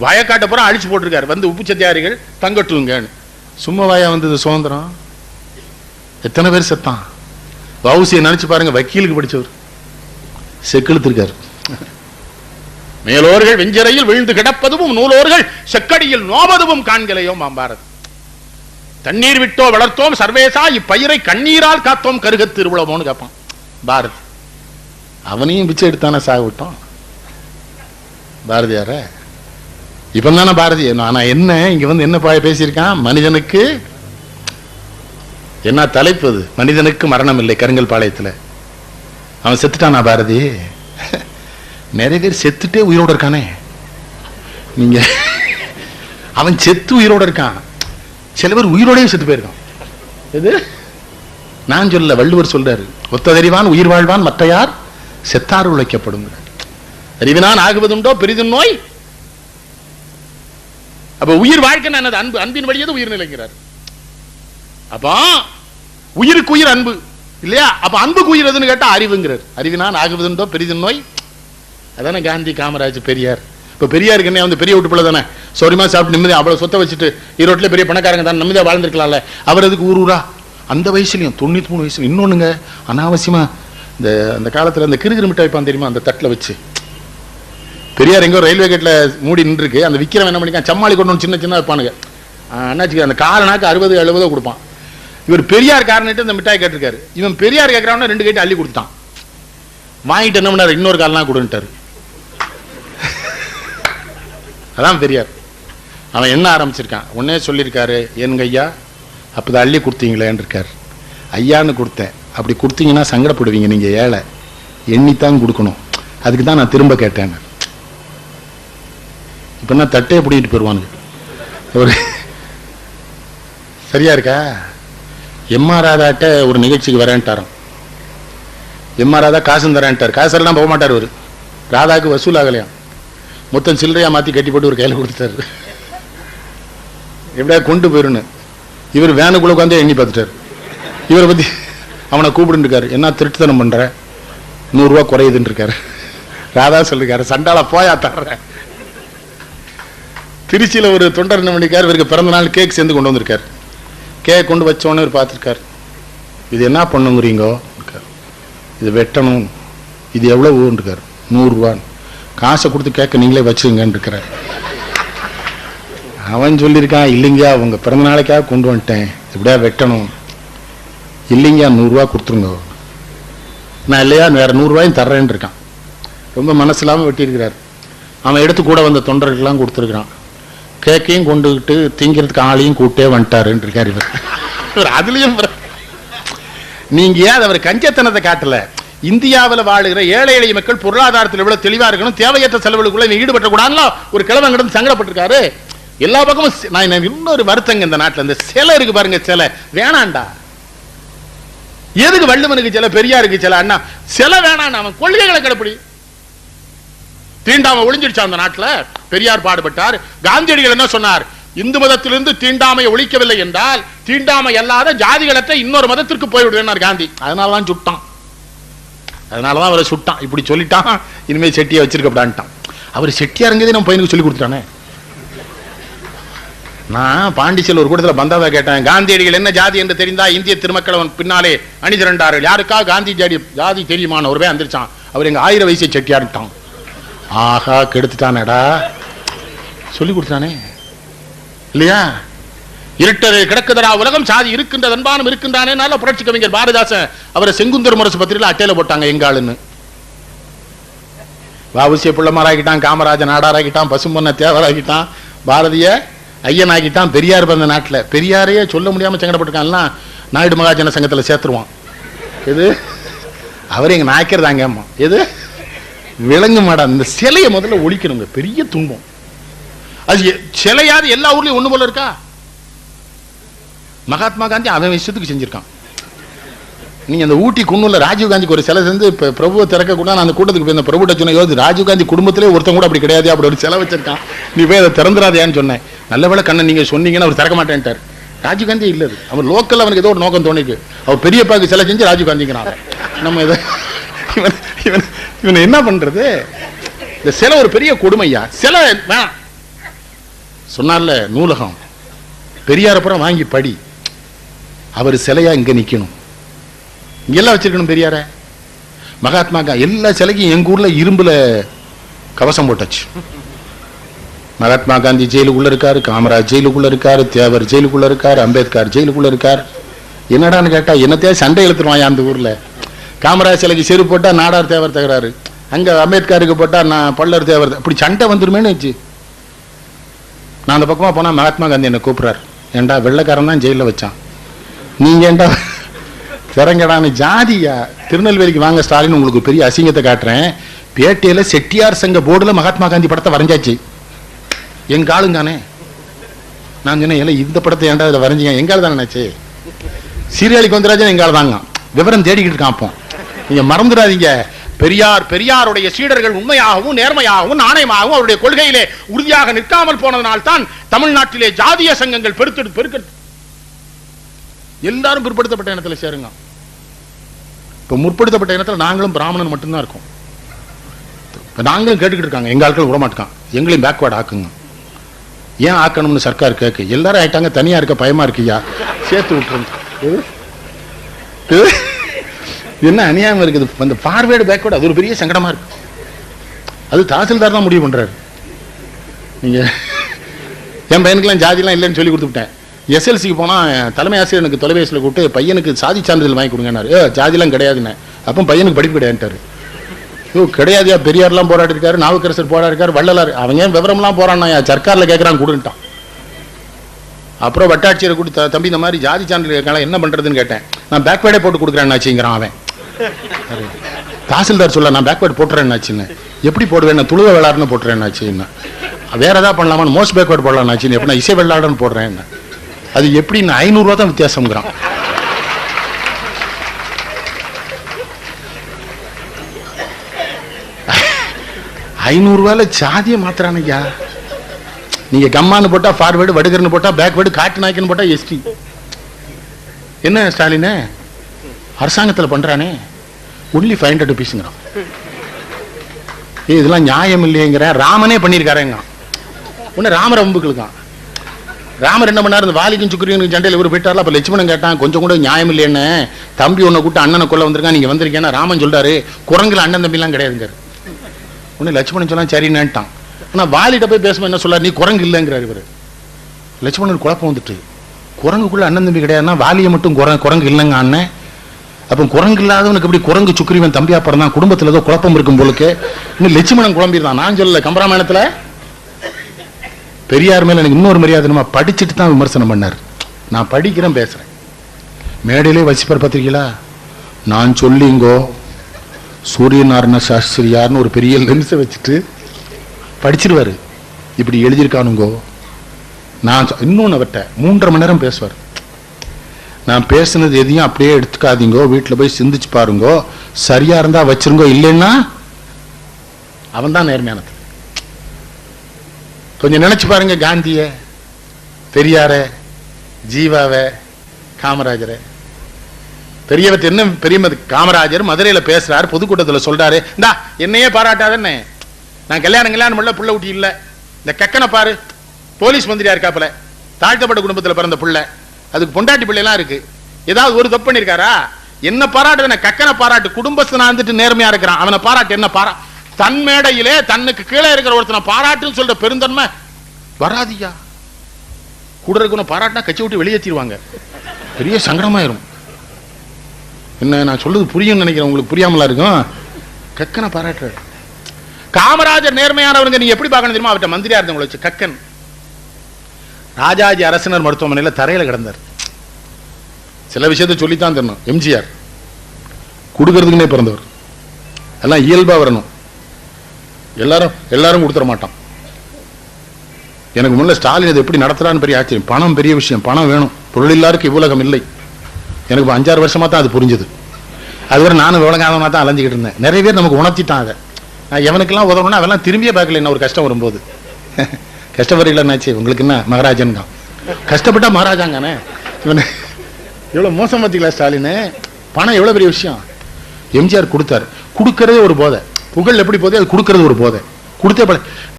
வயக்காட்ட பூரா அழிச்சு போட்டிருக்காரு. வந்து உப்பு சத்தியாரிகள் தங்கட்டுங்கன்னு. சும்மா வாயா வந்தது சுதந்திரம்? எத்தனை பேர் செத்தான்? வவுசியை நினைச்சு பாருங்க வக்கீலுக்கு படிச்சவர். செக்கெழுத்திருக்காரு. மேலோர்கள் வெஞ்சரையில் விழுந்து கிடப்பதும் நூலோர்கள் செக்கடியில் நோவதும் காண்கலையோ மாம்பாரத் தண்ணீர் விட்டோ வளர்த்தோம் சர்வேசா இப்பயிரை கண்ணீரால் காத்தோம் கருக திருவிழமோன்னு கேட்பான் பாரத். அவனையும் பிச்சை எடுத்தானே சாக விட்டோம் பாரதியார இப்ப தானே பாரதி ஆனா என்ன இங்க வந்து என்ன பா- பேசியிருக்கான்? மனிதனுக்கு என்ன தலைப்பு அது? மனிதனுக்கு மரணம் இல்லை கருங்கல் பாளையத்தில். அவன் செத்துட்டானா பாரதி? நிறைய பேர் செத்துட்டே உயிரோட இருக்கானே. நீங்க அவன் செத்து உயிரோட இருக்கான். சில பேர் உயிரோடையும் செத்து போயிருக்கான். எது? நான் சொல்ல வள்ளுவர் சொல்றாரு ஒத்ததறிவான் உயிர் வாழ்வான் மற்ற யார் செத்தார் உழைக்கப்படும் அறிவினான் ஆகுவதுண்டோ பெரிதும் நோய்? அப்ப உயிர் வாழ்க்கை என்னது? அன்பு. அன்பின் வழியே உயிர் நிலைக்கிறார். அப்போ உயிருக்கு உயிர் அன்பு. இல்லையா? அப்ப அன்புக்கு உயிர் எதுன்னு கேட்டா அறிவுங்கிறார். அறிவினான் ஆகுவதுன்றோ பெரிதும் நோய் அதானே காந்தி காமராஜ் பெரியார். இப்ப பெரியாருக்கு என்ன வந்து பெரிய வீட்டு பிள்ளை தானே சௌரியமா சாப்பிட்டு நிம்மதியா அவ்வளவு சொத்தை வச்சுட்டு ஈரோட்டில் பெரிய பணக்காரங்க தான் நிம்மதியாக வாழ்ந்திருக்கலாம்ல. அவர் அதுக்கு ஊர் ஊரா? அந்த வயசுலையும் தொண்ணூத்தி மூணு வயசுல இன்னொன்னுங்க அனாவசியமா இந்த அந்த காலத்துல அந்த கிருகிரு மிட்டாய் பான் தெரியுமா? அந்த தட்டில் வச்சு. பெரியார் எங்கோ ரயில்வே கேட்டில் மூடி நின்றுருக்கு. அந்த விக்கிறவன் என்ன பண்ணிக்கான் சம்மாளி கொண்டு வந்து சின்ன சின்ன வைப்பானுங்க என்னாச்சு? அந்த காலனாக்கு அறுபது எழுபதோ கொடுப்பான். இவர் பெரியார் காரனிட்டு இந்த மிட்டாய் கேட்டிருக்காரு. இவன் பெரியார் கேட்கறான்னு ரெண்டு கேட்டு அள்ளி கொடுத்தான். வாங்கிட்டு என்ன பண்ணார்? இன்னொரு காலனா கொடுன்ட்டாரு. அதான் பெரியார். அவன் என்ன ஆரம்பிச்சிருக்கான்? உன்னே சொல்லியிருக்காரு என் ஐயா அப்போ அள்ளி கொடுத்தீங்களேன்னு இருக்கார் ஐயான்னு கொடுத்தேன். அப்படி கொடுத்தீங்கன்னா சங்கடப்படுவீங்க நீங்க ஏழை. எண்ணித்தான் கொடுக்கணும். அதுக்கு தான் நான் திரும்ப கேட்டேன் இப்போனா தட்டே பிடிக்கிட்டு போயிடுவானுங்க ஒரு சரியா இருக்கா? எம்ஆர் ராதாட்ட ஒரு நிகழ்ச்சிக்கு வரேன்ட்டாராம். எம்ஆர் ராதா காசும் தரேன்ட்டார். காசெல்லாம் போக மாட்டார் அவர் ராதாக்கு வசூல் ஆகலையாம். மொத்தம் சில்லறையா மாத்தி கட்டி போட்டு ஒரு கையில கொடுத்துட்டாரு. எப்படியா கொண்டு போயிருன்னு. இவர் வேனுக்குள்ள உட்காந்து எண்ணி பார்த்துட்டார். இவரை பத்தி அவனை கூப்பிடுருக்காரு என்ன திருட்டுத்தனம் பண்ற? நூறு ரூபா குறையுதுன்னு இருக்காரு. ராதா சொல்லிருக்காரு. சண்டால போயா தர்றேன். திருச்சியில ஒரு தொண்டர் என்ன பண்ணிருக்காரு? இவருக்கு பிறந்த நாள் கேக் சேர்ந்து கொண்டு வந்திருக்கார். கேக் கொண்டு வச்ச உடனே இவர் பார்த்திருக்காரு. இது என்ன பண்ணுங்கிறீங்கோ? இது வெட்டணும். இது எவ்வளவுன்னு இருக்காரு நூறுரூவான்னு. காசை கொடுத்து கேட்க நீங்களே வச்சுங்கன்னு இருக்கிறார். அவன் சொல்லியிருக்கான் இல்லைங்க உங்க பிறந்த நாளைக்காக கொண்டு வந்துட்டேன். எப்படியா வெட்டணும்? இல்லைங்க நூறுரூவா கொடுத்துருங்க. நான் இல்லையா? வேற நூறுரூவாயும் தர்றேன்னு இருக்கான் ரொம்ப மனசு இல்லாமல் வெட்டியிருக்கிறார். அவன் எடுத்து கூட வந்த தொண்டர்கள்லாம் கொடுத்துருக்குறான். கேக்கையும் கொண்டுகிட்டு திங்கிறதுக்கு ஆளையும் கூட்டே வந்துட்டாருன்னு இருக்கார் இவர். இவர் அதுலயும் நீங்க ஏன் அது அவர் கஞ்சத்தனத்தை காட்டல? இந்தியாவில் வாழுகிற ஏழை எளிய மக்கள் பொருளாதாரத்தில் எவ்வளவு தெளிவா இருக்கணும் தேவையற்ற செலவுகளுக்குள்ள நீ ஈடுபட்ட கூடாதுல ஒரு கிழமை கிடந்து சங்கடப்பட்டிருக்காரு. எல்லா பக்கமும் நான் என்ன- இன்னொரு வருத்தங்க இந்த நாட்டுல. இந்த சிலை இருக்கு பாருங்க சிலை. வேணாண்டா. எதுக்கு வள்ளுவனுக்கு சில பெரியாருக்கு சில அண்ணா? சிலை வேணாம் அவன் கொள்கைகளை கடைப்பிடி. தீண்டாமை ஒளிஞ்சிடுச்சு அந்த நாட்டில்? பெரியார் பாடுபட்டார். காந்தியடிகள் என்ன சொன்னார்? இந்து மதத்திலிருந்து தீண்டாமை ஒழிக்கவில்லை என்றால் தீண்டாமை அல்லாத ஜாதிகளற்ற இன்னொரு மதத்திற்கு போய்விடுவேன் காந்தி. அதனாலதான் சுட்டான். அதனாலதான் அவரை சுட்டான். இப்படி சொல்லிட்டான். இனிமேல் செட்டியை வச்சிருக்கப்படான்ட்டான். அவர் செட்டியாருங்கிறதே நம்ம பையனுக்கு சொல்லி கொடுத்துட்டானே. நான் பாண்டிச்சேரியில் ஒரு கூட்டத்தில் பந்தாவா கேட்டேன். காந்தியடிகள் என்ன ஜாதி என்று தெரிந்தா இந்திய திருமக்கள் அவன் பின்னாலே அணிதிரண்டார்கள். யாருக்கா காந்தி ஜாதி ஜாதி தெரியுமான ஒருவே வந்துருச்சான் அவர் எங்க ஆயிரம் வயசை செட்டியார்ட்டான் ஆஹா கெடுத்துட்டானடா. சொல்லி கொடுத்தானே. இல்லையா? இருட்டது கிடக்குதடா உலகம் சாதி இருக்கின்றது அன்பானும் இருக்கின்றானே நல்ல புரட்சி கவிஞர் பாரதிதாசன். அவரை செங்குந்தர் முரசு பத்திரிகையில் அட்டையில போட்டாங்க எங்காளுன்னு வாவுசிய பிள்ளைமாராக்கிட்டான் காமராஜன் நாடாராக்கிட்டான் பசும்பொன்ன தேவராக்கிட்டான் பாரதிய ஐயன் ஆகிட்டான் பெரியார் பிறந்த நாட்டுல. பெரியாரையே சொல்ல முடியாம சங்கடப்பட்டிருக்கான்லாம் நாயுடு மகாஜன சங்கத்துல சேர்த்துருவான். எது? அவர் எங்க நாய்க்கிறதாங்க அம்மா. எது? விளங்க மாடா இந்த சிலையை முதல்ல ஒழிக்கணுங்க. பெரிய துன்பம். அது சிலையாவது எல்லா ஊர்லயும் ஒண்ணு போல இருக்கா? மகாத்மா காந்தி அவன் விஷயத்துக்கு செஞ்சிருக்கான். நீங்க அந்த ஊட்டி குன்னூர்ல ராஜீவ் காந்திக்கு ஒரு சிலை செஞ்சு இப்ப பிரபுவை திறக்க கூட நான் அந்த கூட்டத்துக்கு போய் இந்த பிரபுட்ட சொன்ன யோசி ராஜீவ் காந்தி குடும்பத்திலே ஒருத்தன் கூட அப்படி கிடையாது அப்படி ஒரு சிலை வச்சிருக்கான். நீ போய் அதை திறந்துடாதேன்னு சொன்னேன். நல்ல வேளை நீங்க சொன்னீங்கன்னா அவர் திறக்க மாட்டேன்ட்டார். ராஜீவ் காந்தி இல்ல அவன் லோக்கல் அவனுக்கு ஏதோ ஒரு நோக்கம் தோணிக்கு அவர் பெரியப்பாக்கு சிலை செஞ்சு ராஜீவ் காந்திங்கிறான். நம்ம இதை இவன் இவன் இவன் என்ன பண்றது? இந்த சிலை ஒரு பெரிய கொடுமையா? சிலை சொன்னார்ல நூலகம். பெரியார புறம் வாங்கி படி. அவர் சிலையா இங்க நிக்கணும். இங்கெல்லாம் வச்சிருக்கணும் பெரியார? மகாத்மா காந்தி எல்லா சிலைக்கும் எங்க ஊர்ல இரும்புல கவசம் போட்டாச்சு. மகாத்மா காந்தி ஜெயிலுக்குள்ள இருக்காரு காமராஜ் ஜெயிலுக்குள்ள இருக்காரு தேவர் ஜெயிலுக்குள்ள இருக்காரு அம்பேத்கர் ஜெயிலுக்குள்ள இருக்காரு. என்னடான்னு கேட்டா என்னத்தையா சண்டை இழுத்துருவான் அந்த ஊர்ல? காமராஜ் சிலைக்கு செருப்பு போட்டால் நாடார் தேவர் தகராறு அங்க அம்பேத்கருக்கு போட்டா நான் பல்லர் தேவர் த- இப்படி சண்டை வந்துருமேனு வச்சு. நான் அந்த பக்கமா போனால் மகாத்மா காந்தி என்னை கூப்பிடுறாரு. ஏன்டா வெள்ளைக்காரன் தான் ஜெயில வச்சான். நீங்க ஏன்டா திறங்கடான்னு ஜாதியா? திருநெல்வேலிக்கு வாங்க ஸ்டாலின் உங்களுக்கு பெரிய அசிங்கத்தை காட்டுறேன். பேட்டையில செட்டியார் சங்க போர்டுல மகாத்மா காந்தி படத்தை வரைஞ்சாச்சு. எங்க ஆளுங்கானே நான் சொன்னேன் இந்த படத்தை ஏன்டா இதில் வரைஞ்சிங்க? எங்கால் தானே நினச்சி சீரியாளி கொந்தராஜன் எங்கால் தாங்க விவரம் தேடிக்கிட்டு இருக்கான் அப்போ. நீங்க மறந்துடாதீங்க. பெரியார் பெரியாருடைய சீடர்கள் உண்மையாகவும் நேர்மையாகவும் நாணயமாகவும் அவருடைய கொள்கையிலே உறுதியாக நிற்காமல் போனதனால் தான் தமிழ்நாட்டிலே ஜாதிய சங்கங்கள் பெருத்தெடு பெருக்க எல்லாரும் பிற்படுத்தப்பட்ட இனத்துல சேருங்க. இப்போ முற்படுத்தப்பட்ட இனத்துல நாங்களும் பிராமணன் மட்டும்தான் இருக்கோம். நாங்களும் கேட்டுக்கிட்டு இருக்காங்க எங்க ஆட்கள் விடமாட்டான் எங்களையும் பேக்வேர்ட் ஆக்குங்க. ஏன் ஆக்கணும்னு சர்க்கார் கேட்கு எல்லாரும் ஆயிட்டாங்க தனியா இருக்க பயமா இருக்கியா? சேர்த்து விட்டுருங்க. என்ன அநியாயம் இருக்குது? அந்த பார்வேர்டு பேக்வேர்டு அது ஒரு பெரிய சங்கடமாக இருக்கு. அது தாசில்தார் தான் முடிவு பண்ணுறாரு நீங்கள் என் பையனுக்கெல்லாம் ஜாதிலாம் இல்லைன்னு சொல்லி கொடுத்துட்டேன் எஸ்எல்சிக்கு போனால் தலைமை ஆசிரியர் எனக்கு தொலைபேசியில் கூப்பிட்டு பையனுக்கு சாதி சான்றிதழ் வாங்கி கொடுங்கன்னாரு. ஏ ஜாதிலாம் கிடையாதுன்னு. அப்போ பையனுக்கு படிப்பு கிடையாதுட்டாரு ஓ கிடையாதுயா பெரியார்லாம் போராடி இருக்காரு நாவுக்கரசர் போராடி இருக்காரு வள்ளலார். அவங்க ஏன் விவரம்லாம் போறான்னா சர்க்காரில் கேட்குறான் கொடுன்ட்டான். அப்புறம் வட்டாட்சியரை கொடுத்த தம்பி இந்த மாதிரி ஜாதி சான்றிதழ் என்ன பண்ணுறதுன்னு கேட்டேன். நான் பேக்வேர்டே போட்டு கொடுக்குறேன்னாச்சுங்கிறான் அவன். தாசில்தார் சொல்ல நான் பேக்வேர்டு போட்டுறேன்னாச்சுன்னு எப்படி போடுவேன் நான் துளுவ விளாடுன்னு போட்டுறேன்னாச்சுன்னு வேற ஏதாவது பண்ணலாமா மோஸ்ட் பேக்வேர்டு போடலாம்னாச்சுன்னு எப்படி நான் இசை விளாடுன்னு போடுறேன் அது எப்படின்னு ஐநூறுரூவா தான் வித்தியாசம்ங்கிறான். ஐநூறுரூவால சாதியை மாத்துறானுய்யா நீங்க கம்மான்னு போட்டா ஃபார்வேர்டு வடுகர்னு போட்டா பேக்வேர்டு காட்டு நாய்க்குன்னு போட்டா எஸ்டி என்ன ஸ்டாலினே? அரசாங்கத்தில் பண்றானே. ஒன்லி ஃபைவ் ஹண்ட்ரட் ருபீஸுங்கிறான் ஏ இதெல்லாம் நியாயம் இல்லையேங்கிற ராமனே பண்ணியிருக்காருங்க ஒன்று ராமர் அம்புக்களுக்கான் ராமர் என்ன பண்ணார்? இந்த வாலிக்கும் சுக்கிரியனுக்கும் சண்டையில் இவர் போயிட்டார்ல அப்போ லட்சுமணன் கேட்டான் கொஞ்சம் கூட நியாயம் இல்லைன்னு தம்பி உன்னை கூட்டு அண்ணனை கொள்ள வந்திருக்கான் நீங்க வந்திருக்கேன்னா ராமன் சொல்கிறாரு குரங்குல அண்ணன் தம்பிலாம் கிடையாதுங்கிறாரு. ஒன்று லட்சுமணன் சொன்னா சரின்னுட்டான். ஆனா வாலிட்ட போய் பேசும்போது என்ன சொல்லார்? நீ குரங்கு இல்லைங்கிறாரு இவர். லட்சுமணன் குழப்பம் வந்துட்டு குரங்குக்குள்ள அண்ணன் தம்பி கிடையாதுன்னா வாலியை மட்டும் குர குரங்கு இல்லைங்க அண்ணன் அப்போ குரங்கு இல்லாதவனுக்கு எப்படி குரங்கு சுக்ரீவன் தம்பியா பிறந்தான் குடும்பத்துல ஏதோ குழப்பம் இருக்கும் போலுக்கு? இன்னும் லட்சுமணன் குழம்பிருந்தான் நான் சொல்லல கம்பராமாயணத்துல? பெரியார் மேல எனக்கு இன்னொரு மரியாதை நம்ம படிச்சுட்டு தான் விமர்சனம் பண்ணார். நான் படிக்கிறேன் பேசுறேன். மேடையிலே வசிப்பார் பத்திரிக்கையில நான் சொல்லிங்கோ சூரியநாராயண சாஸ்திரியார்னு ஒரு பெரிய லென்ஸை வச்சுட்டு படிச்சிருவாரு. இப்படி எழுதியிருக்கானுங்கோ. நான் இன்னொன்று இன்னொன்னு அவர்கிட்ட மூன்றரை மணி நேரம் பேசுவார். நான் பேசுனது எதையும் அப்படியே எடுத்துக்காதீங்கோ வீட்டில் போய் சிந்திச்சு பாருங்கோ சரியா இருந்தா வச்சிருங்கோ இல்லைன்னா அவன் தான் நேர்மையானது. கொஞ்சம் நினைச்சு பாருங்க காந்திய பெரியார ஜீவாவ காமராஜரை. பெரியவர் என்ன பெரிய காமராஜர் மதுரையில பேசுறாரு பொதுக்கூட்டத்தில் சொல்றாரு இந்தா என்னையே பாராட்டாதன்னு. நான் கல்யாணம் கல்யாணம் பண்ணல புள்ள ஊட்டி இல்ல. இந்த கக்கனை பாரு போலீஸ் மந்திரியா இருக்காப்புல தாழ்த்தப்பட்ட குடும்பத்துல பிறந்த புள்ள. அதுக்கு பொண்டாட்டி பிள்ளைலாம் இருக்கு. ஏதாவது ஒரு தப்பு பண்ணிருக்காரா? என்ன பாராட்டு கக்கனை பாராட்டு. குடும்பஸ்தனா இருந்துட்டு நேர்மையா இருக்கிறான். அவனை பாராட்டு என்ன பாரா? தன் மேடையிலே தன்னுக்கு கீழே இருக்கிற ஒருத்தனை பாராட்டுன்னு சொல்ற பெருந்தன்மை வராதியா? கூட இருக்கணும் பாராட்டினா கட்சி விட்டு வெளியேற்றிடுவாங்க பெரிய சங்கடமாயிரும். என்ன நான் சொல்றது புரியும் நினைக்கிறேன். உங்களுக்கு புரியாமலா இருக்கும்? கக்கனை பாராட்டு காமராஜர் நேர்மையானவருங்க நீங்க எப்படி பார்க்கணும் தெரியுமா? அவர்கிட்ட மந்திரியா இருந்தவங்களை வச்சு கக்கன். ராஜாஜி அரசினர் மருத்துவமனையில தரையில கிடந்தார். சில விஷயத்தை சொல்லித்தான் தரணும். எம்ஜிஆர். கொடுக்கறதுக்குன்னே பிறந்தவர். எல்லாம் இயல்பா வரணும். எல்லாரும் எல்லாரும் கொடுத்துட மாட்டான் எனக்கு முன்ன ஸ்டாலின் இதை எப்படி நடத்துறான்னு பெரிய ஆச்சரியம். பணம் பெரிய விஷயம். பணம் வேணும். பொருள் இல்லாருக்கு இவ்வுலகம் இல்லை. எனக்கு அஞ்சாறு வருஷமாக தான் அது புரிஞ்சுது. அதுவரை நானும் விளங்காதவனா தான் அலைஞ்சிக்கிட்டு இருந்தேன். நிறைய பேர் நமக்கு உணர்த்திட்டான் அதை நான் எவனுக்கெல்லாம் உதவணும்னா அவெல்லாம் திரும்பியே பார்க்கல. என்ன ஒரு கஷ்டம் வரும்போது. கஷ்டப்படுறீங்களாச்சு உங்களுக்கு என்ன? மகாராஜன் கஷ்டப்பட்டா மகாராஜாங்கண்ணே இவனு எவ்வளவு மோசம் பார்த்தீங்களா ஸ்டாலின். பணம் எவ்வளவு பெரிய விஷயம்? எம்ஜிஆர் கொடுத்தாரு. கொடுக்கறதே ஒரு போதை. புகழ் எப்படி போதே அது கொடுக்கறது ஒரு போதை. கொடுத்தே பழ